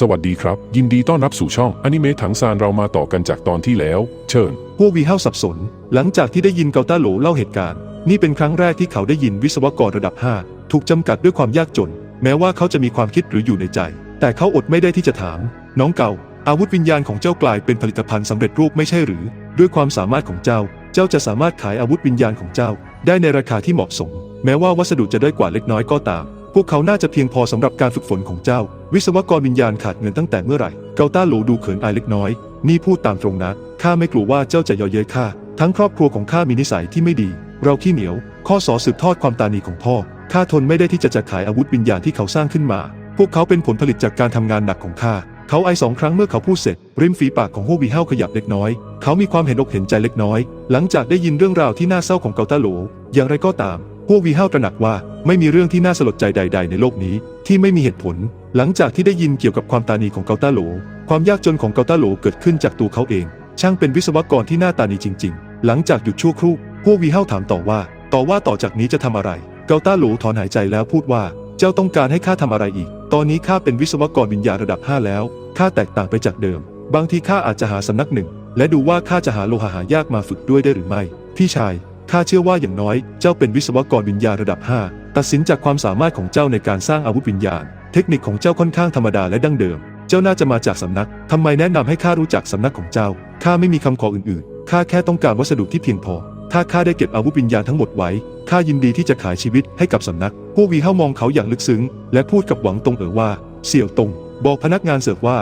สวัสดีครับ ยินดีต้อนรับสู่ช่องอนิเมะถังซานเรามาต่อกันจากตอนที่แล้ว เชิญ พวกวีเฮาสับสน หลังจากที่ได้ยินเกาต้าโหลเล่าเหตุการณ์ นี่เป็นครั้งแรกที่เขาได้ยินวิศวกรระดับ 5 ถูกจำกัดด้วยความยากจน แม้ว่าเขาจะมีความคิดหรืออยู่ในใจ แต่เขาอดไม่ได้ที่จะถาม น้องเกาอาวุธวิญญาณของเจ้ากลายเป็นผลิตภัณฑ์สำเร็จรูปไม่ใช่หรือ ด้วยความสามารถของเจ้า เจ้าจะสามารถขายอาวุธวิญญาณของเจ้า ได้ในราคาที่เหมาะสม แม้ว่าวัสดุจะได้อยกว่าเล็กน้อยก็ตาม พวกเขาน่าจะเพียงพอสำหรับการฝึกฝนของเจ้า วิศวกรวิญญาณขาดเงินตั้งแต่เมื่อไหร่ เกาต้าหลูดูเขินอายเล็กน้อย นี่พูดตามตรงนะ ข้าไม่กลัวว่าเจ้าจะย่อเย้ยข้า ทั้งครอบครัวของข้ามีนิสัยที่ไม่ดี เราขี้เหนียว ข้อสอสืบทอดความตานีของพ่อ ข้าทนไม่ได้ที่จะจะขายอาวุธวิญญาณที่เขาสร้างขึ้นมา พวกเขาเป็นผลผลิตจากการทำงานหนักของข้า เขาไอสองครั้งเมื่อเขาพูดเสร็จ ริมฝีปากของโฮวีเฮาขยับเล็กน้อย เขามีความเห็นอกเห็นใจเล็กน้อย หลังจากได้ยินเรื่องราวที่น่าเศร้าของเกาต้าโหลอย่างไรก็ตาม โฮวีเฮาตระหนักว่าไม่มีเรื่องที่น่าสลดใจใด ๆ ในโลกนี้ที่ไม่มีเหตุผล หลังจากที่ได้ยินเกี่ยวกับความตานีของเกาต้าโหล ความยากจนของเกาต้าโหลเกิดขึ้นจากตัวเขาเอง ช่างเป็นวิศวกรที่หน้าตาดีจริง ๆ หลังจากหยุดชั่วครู่ พวกวีเฮาถามต่อว่า ต่อว่าต่อจากนี้จะทำอะไร เกาต้าโหลถอนหายใจแล้วพูดว่า เจ้าต้องการให้ข้าทำอะไรอีก ตอนนี้ข้าเป็นวิศวกรวิญญาณระดับ 5 แล้วข้าแตกต่างไปจากเดิม บางทีข้าอาจจะหาสำนักหนึ่ง และดูว่าข้าจะหาโลหะหายากมาฝึกด้วยได้หรือไม่ พี่ชาย ข้าเชื่อว่าอย่างน้อยเจ้าเป็นวิศวกรวิญญาณระดับ 5 ตัดสินจากความสามารถของเจ้าในการสร้างอาวุธวิญญาณ เทคนิคของเจ้าค่อนข้างธรรมดาและดั้งเดิม เจ้าน่าจะมาจากสำนัก ทำไมแนะนำให้ข้ารู้จักสำนักของเจ้า ข้าไม่มีคำขออื่นๆ ข้าแค่ต้องการวัสดุที่เพียงพอ ถ้าข้าได้เก็บอาวุธวิญญาณทั้งหมดไว้ ข้ายินดีที่จะขายชีวิตให้กับสำนักพวกวีเฮามองเขาอย่างลึกซึ้ง และพูดกับหวังตงเอ๋อว่า เสี่ยวตง บอกพนักงานเสิร์ฟว่า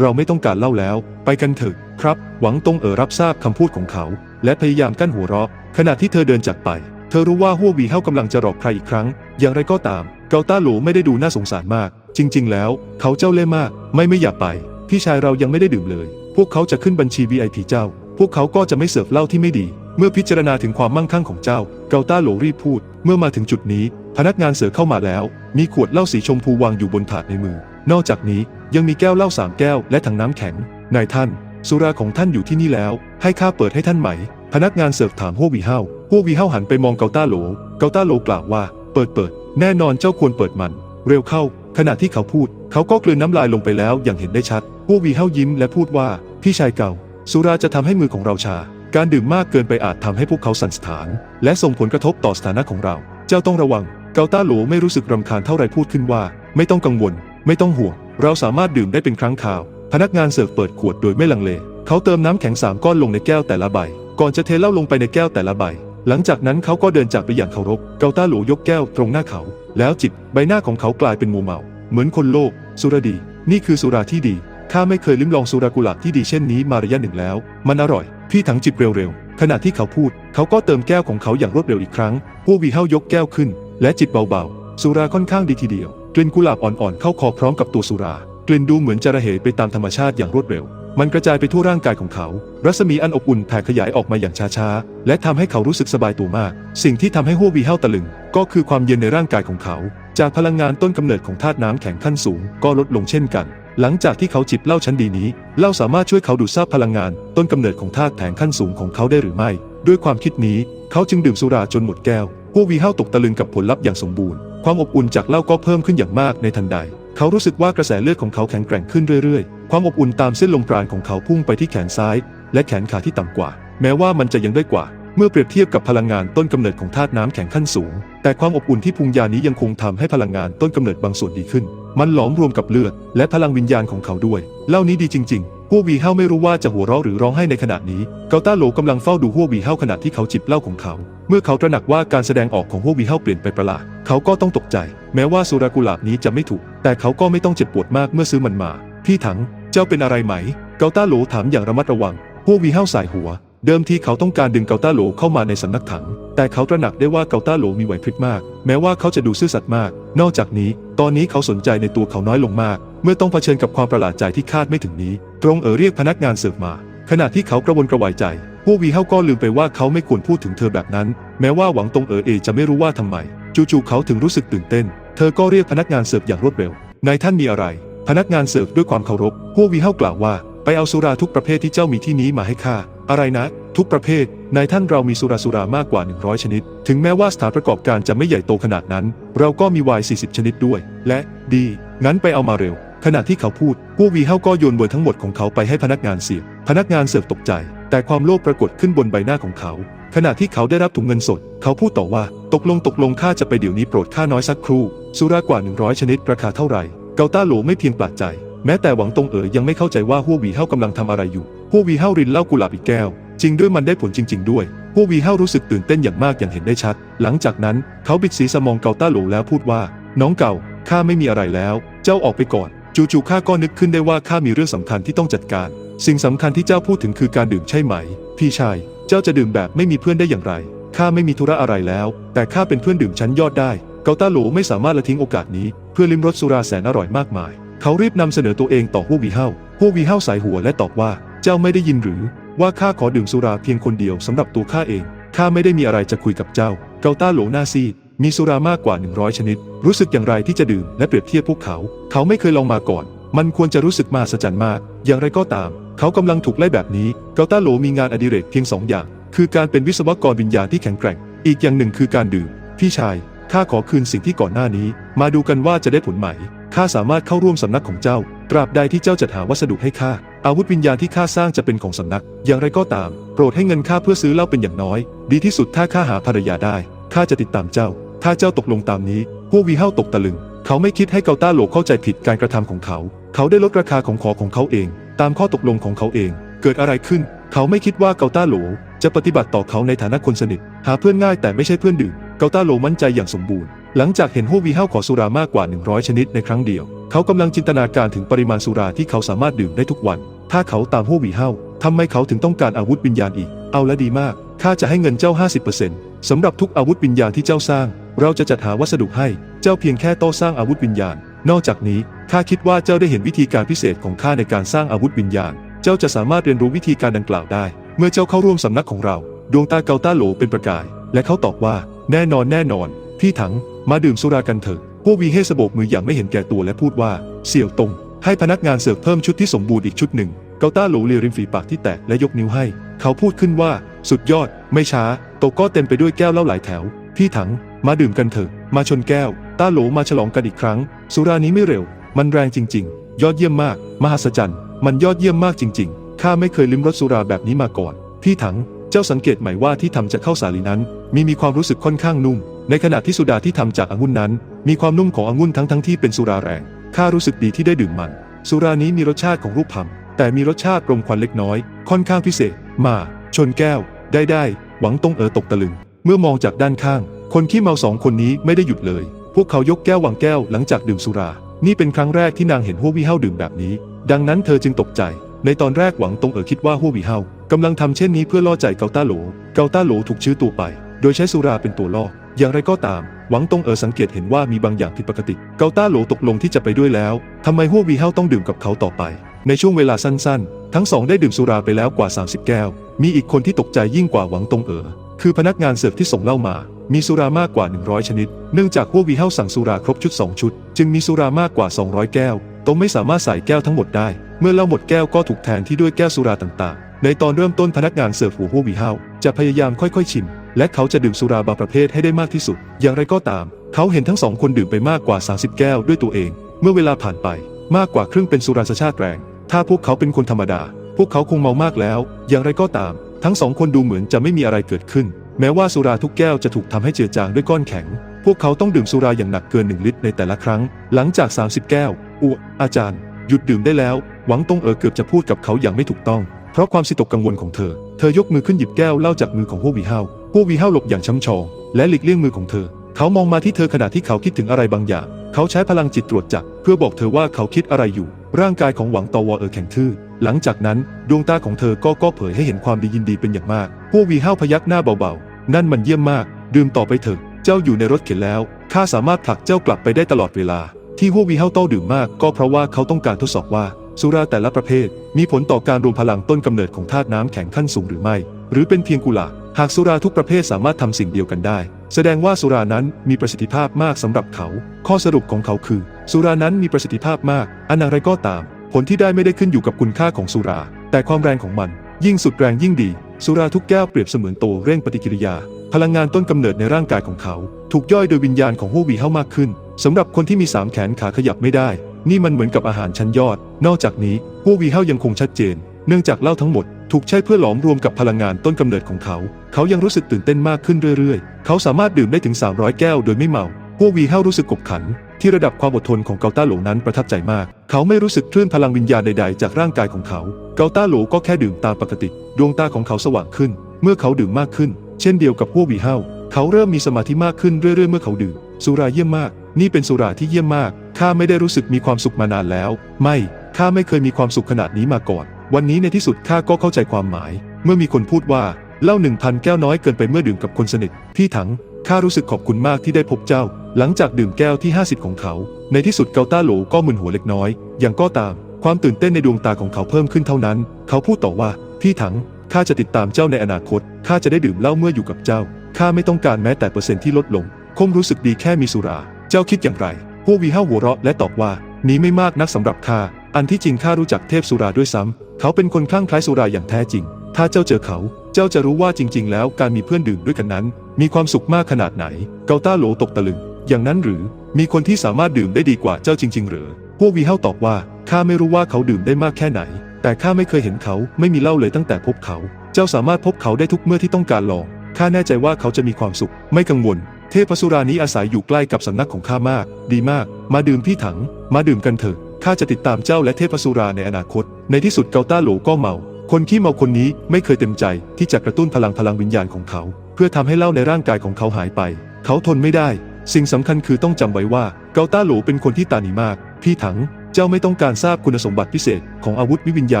เราไม่ต้องการเล่าแล้ว ไปกันเถอะ ครับ หวังตงเอ๋อรับทราบคำพูดของเขา และพยายามกั้นหัวเราะขณะที่เธอเดินจากไป เธอรู้ว่าฮั่ววีเฮากำลังจะหลอกใครอีกครั้ง อย่างไรก็ตาม เกาต้าโหลไม่ได้ดูน่าสงสารมาก จริง ๆ แล้ว เขาเจ้าเล่ห์มาก ไม่ไม่อยากไป พี่ชายเรายังไม่ได้ดื่มเลย พวกเขาจะขึ้นบัญชี VIP เจ้า พวกเขาก็จะไม่เสิร์ฟเหล้าที่ไม่ดี เมื่อพิจารณาถึงความมั่งคั่งของเจ้า เกาต้าโหลรีบพูด เมื่อมาถึงจุดนี้ พนักงานเสิร์ฟเข้ามาแล้ว มีขวดเหล้าสีชมพูวางอยู่บนถาดในมือ นอกจากนี้ยังมีแก้วเหล้าสามแก้วและถังน้ำแข็งนายท่าน สุราของท่านอยู่ที่นี่แล้ว ให้ข้าเปิดให้ท่านไหม พนักงานเสิร์ฟถามฮั่ววีเฮาฮั่ววีเฮาหันไปมองเกาต้าโหล เกาต้าโหลกล่าวว่า เปิดเปิด แน่นอนเจ้าควรเปิดมัน เร็วเข้า ขณะที่เขาพูด เขาก็กลืนน้ำลายลงไปแล้วอย่างเห็นได้ชัดฮั่ววีเฮายิ้มและพูดว่า พี่ชายเก่า สุราจะทำให้มือของเราชา การดื่มมากเกินไปอาจทำให้พวกเขาสั่นสถาน และส่งผลกระทบต่อสถานะของเรา เจ้าต้องระวัง เกาต้าโหลไม่รู้สึกรำคาญเท่าไรพูดขึ้นว่า ไม่ต้องกังวล ไม่ต้องห่วง เราสามารถดื่มได้เป็นครั้งคราว พนักงานเสิร์ฟเปิดขวดโดยไม่ลังเล เขาเติมน้ำแข็งสามก้อนลงในแก้วแต่ละใบ ก่อนจะเทเหล้าลงไปในแก้วแต่ละใบ หลังจากนั้นเขาก็เดินจากไปอย่างเคารพ เกาต้าหลูยกแก้วตรงหน้าเขา แล้วจิบใบหน้าของเขากลายเป็นมัวเมา เหมือนคนโลก สุรดี นี่คือสุราที่ดี ข้าไม่เคยลิ้มลองสุรากุหลาบที่ดีเช่นนี้มาระยะหนึ่งแล้ว มันอร่อย พี่ถังจิบเร็วๆ ขณะที่เขาพูด เขาก็เติมแก้วของเขาอย่างรวดเร็วอีกครั้งพวกวีเฮายกแก้วขึ้น และจิบเบาๆ สุราค่อนข้างดีทีเดียว กลิ่นกุหลาบอ่อนๆ เข้าคอพร้อมกับตัวสุรา กลิ่นดูเหมือนจะระเหยไปตามธรรมชาติอย่างรวดเร็วมันกระจายไปทั่วร่างกายของเขา รัศมีอันอบอุ่นแผ่ขยายออกมาอย่างช้าๆ และทำให้เขารู้สึกสบายตัวมาก สิ่งที่ทำให้ฮัววีเฮาตะลึง ก็คือความเย็นในร่างกายของเขา จากพลังงานต้นกำเนิดของธาตุน้ำแข็งขั้นสูง ก็ลดลงเช่นกัน หลังจากที่เขาจิบเหล้าชั้นดีนี้เหล้าสามารถช่วยเขาดูดซับพลังงาน ต้นกำเนิดของธาตุแผงขั้นสูงของเขาได้หรือไม่ ด้วยความคิดนี้ เขาจึงดื่มสุราจนหมดแก้วฮัววีเฮาตกตะลึงกับผลลัพธ์อย่างสมบูรณ์ ความอบอุ่นจากเหล้าก็เพิ่มขึ้นอย่างมากในทันใด เขารู้สึกว่ากระแสเลือดของเขาแข็งแกร่งขึ้นเรื่อยๆ ความอบอุ่นตามเส้นลมปราณของเขาพุ่งไปที่แขนซ้าย และแขนขาที่ต่ำกว่า แม้ว่ามันจะยังได้อยกว่า เมื่อเปรียบเทียบกับพลังงานต้นกำเนิดของธาตุน้ำแข็งขั้นสูง แต่ความอบอุ่นที่พุงยานี้ยังคงทำให้พลังงานต้นกำเนิดบางส่วนดีขึ้น มันหลอมรวมกับเลือด และพลังวิญญาณของเขาด้วย เล่านี้ดีจริง ๆฮัววีเฮาไม่รู้ว่าจะหัวเราะหรือร้องไห้ในขณะนี้ เกาต้าโหลกำลังเฝ้าดูฮัววีเฮาขณะที่เขาจิบเหล้าของเขา เมื่อเขาตระหนักว่าการแสดงออกของฮัววีเฮาเปลี่ยนไปประหลาด เขาก็ต้องตกใจ แม้ว่าสุรากุหลาบนี้จะไม่ถูก แต่เขาก็ไม่ต้องเจ็บปวดมากเมื่อซื้อมันมา พี่ถัง เจ้าเป็นอะไรไหม เกาต้าโหลถามอย่างระมัดระวังฮัววีเฮาสายหัว เดิมทีเขาต้องการดึงเกาต้าโหลเข้ามาในสำนักถัง แต่เขาตระหนักได้ว่าเกาต้าโหลมีไหวพริบมาก แม้ว่าเขาจะดูซื่อสัตย์มาก นอกจากนี้ ตอนนี้เขาสนใจในตัวเขาน้อยลงมาก เมื่อต้องเผชิญกับความประหลาดใจที่คาดไม่ถึงนี้ ตรงเอ๋อเรียกพนักงานเสิร์ฟมา ขณะที่เขากระวนกระวายใจพวกวีเฮาก็ลืมไปว่าเขาไม่ควรพูดถึงเธอแบบนั้น แม้ว่าหวังตรงเอ๋อเอจะไม่รู้ว่าทำไม จู่ๆเขาถึงรู้สึกตื่นเต้น เธอก็เรียกพนักงานเสิร์ฟอย่างรวดเร็วนายท่านมีอะไร พนักงานเสิร์ฟด้วยความเคารพพวกวีเฮากล่าวว่า ไปเอาสุราทุกประเภทที่เจ้ามีที่นี้มาให้ข้า อะไรนะ ทุกประเภท นายท่านเรามีสุราสุรามากกว่า 100 ชนิด ถึงแม้ว่าสถานประกอบการจะไม่ใหญ่โตขนาดนั้น เราก็มีไวน์40 ชนิดด้วย และดี งั้นไปเอามาเร็ว ขณะที่เขาพูดพวกวีเฮาก็โยนเบอร์ทั้งหมดของเขาไปให้พนักงานเสิยบพนักงานเสิร์ฟตกใจ แต่ความโลภปรากฏขึ้นบนใบหน้าของเขา ขณะที่เขาได้รับถุงเงินสด เขาพูดต่อว่า ตกลงตกลงข้าจะไปเดี๋ยวนี้โปรดข้าน้อยสักครู่ สุรากว่า 100 ชนิดราคาเท่าไหร่ เกาต้าโหลไม่เพียงปลาดใจ แม้แต่หวังตงเอ๋อยังไม่เข้าใจว่าฮัววีเฮากำลังทำอะไรอยู่ฮัววีเฮารินเหล้ากุหลาบอีกแก้ว จริงด้วยมันได้ผลจริง ๆ ด้วยฮัววีเฮารู้สึกตื่นเต้นอย่างมากอย่างเห็นได้ชัด หลังจากนั้นเขาบิดศีรษะมองเกาต้าโหลแล้วพูดว่า น้องเก่าข้าไม่มีอะไรแล้ว เจ้าออกไปก่อนจู่ๆข้าก็นึกขึ้นได้ว่าข้ามีเรื่องสำคัญที่ต้องจัดการ สิ่งสำคัญที่เจ้าพูดถึงคือการดื่มใช่ไหม พี่ชาย เจ้าจะดื่มแบบไม่มีเพื่อนได้อย่างไร ข้าไม่มีธุระอะไรแล้ว แต่ข้าเป็นเพื่อนดื่มชั้นยอดได้ เกาต้าหลูไม่สามารถละทิ้งโอกาสนี้ เพื่อลิ้มรสสุราแสนอร่อยมากมาย เขารีบนำเสนอตัวเองต่อฮู้วีเฮาฮู้วีเฮาสายหัวและตอบว่า เจ้าไม่ได้ยินหรือ ว่าข้าขอดื่มสุราเพียงคนเดียวสำหรับตัวข้าเอง ข้าไม่ได้มีอะไรจะคุยกับเจ้า เกาต้าหลหน้าซีดมีสุรามากกว่า 100 ชนิด รู้สึกอย่างไรที่จะดื่มและเปรียบเทียบพวกเขา เขาไม่เคยลองมาก่อน มันควรจะรู้สึกมหัศจรรย์มาก อย่างไรก็ตาม เขากำลังถูกไล่แบบนี้ เกาต้าโหลมีงานอดิเรกเพียงสองอย่าง คือการเป็นวิศวกรวิญญาณที่แข็งแกร่ง อีกอย่างหนึ่งคือการดื่ม พี่ชาย ข้าขอคืนสิ่งที่ก่อนหน้านี้ มาดูกันว่าจะได้ผลไหม ข้าสามารถเข้าร่วมสำนักของเจ้า ตราบใดที่เจ้าจัดหาวัสดุให้ข้า อาวุธวิญญาณที่ข้าสร้างจะเป็นของสำนัก อย่างไรก็ตาม โปรดให้เงินข้าเพื่อซื้อเหล้าเป็นอย่างน้อย ดีที่สุดถ้าข้าหาภรรยาได้ ข้าจะติดตามเจ้า ถ้าเจ้าตกลงตามนี้ พวกวีเฮาตกตะลึง เขาไม่คิดให้เกาต้าโหลเข้าใจผิดการกระทำของเขา เขาได้ลดราคาของขอของเขาเอง ตามข้อตกลงของเขาเอง เกิดอะไรขึ้น เขาไม่คิดว่าเกาต้าโหลจะปฏิบัติต่อเขาในฐานะคนสนิท หาเพื่อนง่ายแต่ไม่ใช่เพื่อนดื่มเกาต้าโหลมั่นใจอย่างสมบูรณ์ หลังจากเห็นฮู้วีเฮาขอสุรามากกว่า 100 ชนิดในครั้งเดียว เขากำลังจินตนาการถึงปริมาณสุราที่เขาสามารถดื่มได้ทุกวัน ถ้าเขาตามฮู้วีเฮาทำไมเขาถึงต้องการอาวุธวิญญาณอีก เอาละดีมาก ข้าจะให้เงินเจ้า 50%สำหรับทุกอาวุธวิญญาณที่เจ้าสร้าง เราจะจัดหาวัสดุให้ เจ้าเพียงแค่โต้สร้างอาวุธวิญญาณ นอกจากนี้ ข้าคิดว่าเจ้าได้เห็นวิธีการพิเศษของข้าในการสร้างอาวุธวิญญาณ เจ้าจะสามารถเรียนรู้วิธีการดังกล่าวได้ เมื่อเจ้าเข้าร่วมสำนักของเรา ดวงตาเกาต้าโหลเป็นประกาย และเขาตอบว่า แน่นอนแน่นอน พี่ถัง มาดื่มสุรากันเถอะ พวกวีเฮสโบกมืออย่างไม่เห็นแก่ตัวและพูดว่า เสี่ยวตง ให้พนักงานเสิร์ฟเพิ่มชุดที่สมบูรณ์อีกชุดหนึ่ง เกาต้าโหลเลียริมฝีปากที่แตกและยกนิ้วให้ เขาพูดขึ้นว่า สุดยอด ไม่ช้า โตะก็เต็มไปด้วยแก้วเหล้าหลายแถว พี่ถัง มาดื่มกันเถอะ มาชนแก้ว ต้าโหลมาฉลองกันอีกครั้ง สุรานี้ไม่เร็ว มันแรงจริง ๆ ยอดเยี่ยมมาก มหัศจรรย์ มันยอดเยี่ยมมากจริง ๆ ข้าไม่เคยลิ้มรสสุราแบบนี้มาก่อน พี่ถัง เจ้าสังเกตไหมว่าที่ทำจากข้าวสาลีนั้น มีมีความรู้สึกค่อนข้างนุ่ม ในขณะที่สุดาที่ทำจากองุ่นนั้น มีความนุ่มขององุ่นทั้งทั้งที่เป็นสุราแรง ข้ารู้สึกดีที่ได้ดื่มมัน สุรานี้มีรสชาติของรูปพรรมแต่มีรสชาติรมควันเล็กน้อย ค่อนข้างพิเศษ มา ชนแก้ว ได้ได้ หวังตงเอ๋อตกตะลึง เมื่อมองจากด้านข้าง คนขี้เมาสองคนนี้ไม่ได้หยุดเลย พวกเขายกแก้ววางแก้วหลังจากดื่มสุรา นี่เป็นครั้งแรกที่นางเห็นฮัววีเฮาดื่มแบบนี้ ดังนั้นเธอจึงตกใจ ในตอนแรกหวังตงเอ๋อคิดว่าฮัววีเฮากำลังทำเช่นนี้เพื่อล่อใจเกาต้าโหล เกาต้าโหลถูกชื้อตัวไป โดยใช้สุราเป็นตัวล่อ อย่างไรก็ตาม หวังตงเอ๋อสังเกตเห็นว่ามีบางอย่างผิดปกติ เกาต้าโหลตกลงที่จะไปด้วยแล้วทำไมฮัววีเฮาต้องดื่มกับเขาต่อไป ในช่วงเวลาสั้นๆ ทั้งสองได้ดื่มสุราไปแล้วกว่า 30 แก้ว มีอีกคนที่ตกใจยิ่งกว่าหวังตงเอ๋อคือพนักงานเสิร์ฟที่ส่งเหล้ามา มีสุรามากกว่า 100 ชนิด เนื่องจากฮัววีเฮาสั่งสุราครบชุด 2 ชุด จึงมีสุรามากกว่า 200 แก้วตงไม่สามารถใส่แก้วทั้งหมดได้ เมื่อเล้าหมดแก้วก็ถูกแทนที่ด้วยแก้วสุราต่างๆ ในตอนเริ่มต้นพนักงานเสิร์ฟหัวฮัววีเฮาจะพยายามค่อยๆ ชิม และเขาจะดื่มสุราบางประเภทให้ได้มากที่สุด อย่างไรก็ตาม เขาเห็นทั้งสองคนดื่มไปมากกว่า 30 แก้วด้วยตัวเอง เมื่อเวลาผ่านไปมากกว่าครึ่งเป็นสุราชาติแรง ถ้าพวกเขาเป็นคนธรรมดา พวกเขาคงเมามากแล้ว อย่างไรก็ตาม ทั้งสองคนดูเหมือนจะไม่มีอะไรเกิดขึ้น แม้ว่าสุราทุกแก้วจะถูกทำให้เจือจางด้วยก้อนแข็ง พวกเขาต้องดื่มสุราอย่างหนักเกิน1ลิตรในแต่ละครั้ง หลังจาก 30 แก้วอุอาจารย์ หยุดดื่มได้แล้ว หวังตงเอ๋อเกือบจะพูดกับเขาอย่างไม่ถูกต้อง เพราะความสิตกกังวลของเธอ เธอยกมือขึ้นหยิบแก้วเหล้าจากมือของฮัววีเฮาฮัววีเฮาหลบอย่างช้ำชองและหลีกเลี่ยงมือของเธอ เขามองมาที่เธอขณะที่เขาคิดถึงอะไรบางอย่าง เขาใช้พลังจิตตรวจจับเพื่อบอกเธอว่าเขาคิดอะไรอยู่ ร่างกายของหวังตอวอเออแข็งทื่อ หลังจากนั้นดวงตาของเธอก็ก็เผยให้เห็นความดียินดีเป็นอย่างมากฮัววีเฮาพยักหน้าเบาๆ นั่นมันเยี่ยมมาก ดื่มต่อไปเถอะ เจ้าอยู่ในรถเข็นแล้ว ข้าสามารถผลักเจ้ากลับไปได้ตลอดเวลา ที่ฮัววีเฮาโต้ดื่มมาก ก็เพราะว่าเขาต้องการทดสอบว่า สุราแต่ละประเภท มีผลต่อการรวมพลังต้นกำเนิดของธาตุน้ำแข็งขั้นสูงหรือไม่ หรือเป็นเพียงกุหลาบหากสุราทุกประเภทสามารถทำสิ่งเดียวกันได้ แสดงว่าสุรานั้นมีประสิทธิภาพมากสำหรับเขา ข้อสรุปของเขาคือ สุรานั้นมีประสิทธิภาพมาก อันอะไรก็ตาม ผลที่ได้ไม่ได้ขึ้นอยู่กับคุณค่าของสุรา แต่ความแรงของมัน ยิ่งสุดแรงยิ่งดี สุราทุกแก้วเปรียบเสมือนตัวเร่งปฏิกิริยา พลังงานต้นกำเนิดในร่างกายของเขา ถูกย่อยโดยวิญญาณของฮู้วีเฮ้ามากขึ้นสำหรับคนที่มีสามแขนขาขยับไม่ได้ นี่มันเหมือนกับอาหารชั้นยอด นอกจากนี้พวกวีเฮ้ายังคงชัดเจน เนื่องจากเหล้าทั้งหมดถูกใช้เพื่อหลอมรวมกับพลังงานต้นกำเนิดของเขา เขายังรู้สึกตื่นเต้นมากขึ้นเรื่อยๆ เขาสามารถดื่มได้ถึง 300 แก้วโดยไม่เมา พวกวีเฮารู้สึกกบขัน ที่ระดับความอดทนของเกาต้าหลนั้นประทับใจมาก เขาไม่รู้สึกคลื่นพลังวิญญาณใดๆ จากร่างกายของเขา เกาต้าหลก็แค่ดื่มตามปกติ ดวงตาของเขาสว่างขึ้น เมื่อเขาดื่มมากขึ้น เช่นเดียวกับพวกวีเฮาเขาเริ่มมีสมาธิมากขึ้นเรื่อยๆ เมื่อเขาดื่มสุราเยี่ยมมาก นี่เป็นสุราที่เยี่ยมมาก ข้าไม่ได้รู้สึกมีความสุขมานานแล้ว ไม่ ข้าไม่เคยมีความสุขขนาดนี้มาก่อน วันนี้ในที่สุดข้าก็เข้าใจความหมาย เมื่อมีคนพูดว่าเหล้าหนึ่งพันแก้วน้อยเกินไปเมื่อดื่มกับคนสนิท พี่ถัง ข้ารู้สึกขอบคุณมากที่ได้พบเจ้า หลังจากดื่มแก้วที่ 50 ของเขา ในที่สุดเกาต้าโหลก็มึนหัวเล็กน้อย อย่างก็ตาม ความตื่นเต้นในดวงตาของเขาเพิ่มขึ้นเท่านั้น เขาพูดต่อว่า พี่ถัง ข้าจะติดตามเจ้าในอนาคต ข้าจะได้ดื่มเหล้าเมื่ออยู่กับเจ้า ข้าไม่ต้องการแม้แต่เปอร์เซ็นต์ที่ลดลง คงรู้สึกดีแค่มีสุรา เจ้าคิดอย่างไร พวกวีห้าหัวเราะและตอบว่า นี้ไม่มากนักสำหรับข้า อันที่จริงข้ารู้จักเทพสุราด้วยซ้ำเขาเป็นคนคลั่งคล้ายสุราอย่างแท้จริง ถ้าเจ้าเจอเขา เจ้าจะรู้ว่าจริง ๆ แล้วการมีเพื่อนดื่มด้วยกันนั้น มีความสุขมากขนาดไหน เกาต้าโหลตกตะลึง อย่างนั้นหรือ มีคนที่สามารถดื่มได้ดีกว่าเจ้าจริง ๆ หรือ พวกวีเฮาตอบว่า ข้าไม่รู้ว่าเขาดื่มได้มากแค่ไหน แต่ข้าไม่เคยเห็นเขาไม่มีเหล้าเลยตั้งแต่พบเขา เจ้าสามารถพบเขาได้ทุกเมื่อที่ต้องการลอง ข้าแน่ใจว่าเขาจะมีความสุข ไม่กังวล เทพสุรานี้อาศัยอยู่ใกล้กับสำนักของข้ามาก ดีมาก มาดื่มพี่ถัง มาดื่มกันเถอะ ข้าจะติดตามเจ้าและเทพสุราในอนาคต ในที่สุดเกาต้าโหลก็เมา คนขี้เมาคนนี้ไม่เคยเต็มใจที่จะกระตุ้นพลังพลังวิญญาณของเขา เพื่อทำให้เหล้าในร่างกายของเขาหายไป เขาทนไม่ได้ สิ่งสำคัญคือต้องจำไว้ว่าเกาต้าโหลเป็นคนที่ตาหนีมาก พี่ถัง เจ้าไม่ต้องการทราบคุณสมบัติพิเศษของอาวุธวิวิญญา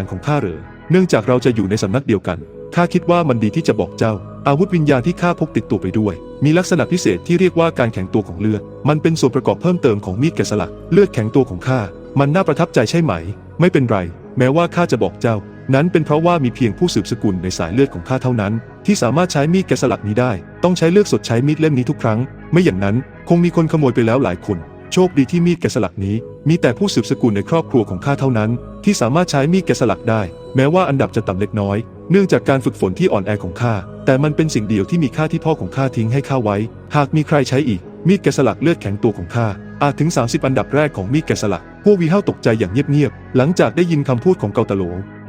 ณของข้าเหรอเนื่องจากเราจะอยู่ในสำนักเดียวกันข้าคิดว่ามันดีที่จะบอกเจ้า อาวุธวิญญาณที่ข้าพกติดตัวไปด้วย มีลักษณะพิเศษที่เรียกว่าการแข็งตัวของเลือด มันเป็นส่วนประกอบเพิ่มเติมของมีดแกะสลัก เลือดแข็งตัวของข้า มันน่าประทับใจใช่ไหม ไม่เป็นไร แม้ว่าข้าจะบอกเจ้า นั้นเป็นเพราะว่ามีเพียงผู้สืบสกุลในสายเลือดของข้าเท่านั้น ที่สามารถใช้มีดแกะสลักนี้ได้ ต้องใช้เลือกสดใช้มีดเล่มนี้ทุกครั้ง ไม่อย่างนั้นคงมีคนขโมยไปแล้วหลายคน โชคดีที่มีดแกะสลักนี้ มีแต่ผู้สืบสกุลในครอบครัวของข้าเท่านั้น ที่สามารถใช้มีดแกะสลักได้ แม้ว่าอันดับจะต่ำเล็กน้อย เนื่องจากการฝึกฝนที่อ่อนแอของข้าแต่มันเป็นสิ่งเดียวที่มีค่าที่พ่อของข้าทิ้งให้ข้าไว้ หากมีใครใช้อีก มีดแกะสลักเลือดแข็งตัวของข้าอาจถึง 30 อันดับแรกของมีดแกะสลัก พวกวีเฮาตกใจอย่างเงียบๆ หลังจากได้ยินคำพูดของเกาตะโหล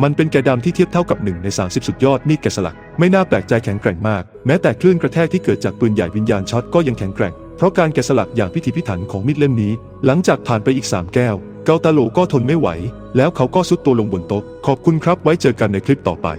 มันเป็นแกะดำที่เทียบเท่ากับหนึ่งใน 30 สุดยอดมีดแกะสลัก ไม่น่าแปลกใจแข็งแกร่งมาก แม้แต่คลื่นกระแทกที่เกิดจากปืนใหญ่วิญญาณช็อตก็ยังแข็งแกร่ง เพราะการแกะสลักอย่างพิถีพิถันของมีดเล่มนี้ หลังจากผ่านไปอีก 3 แก้ว เกาตาโหลก็ทนไม่ไหว แล้วเขาก็ซุดตัวลงบนโต๊ะ ขอบคุณครับ ไว้เจอกันในคลิปต่อไป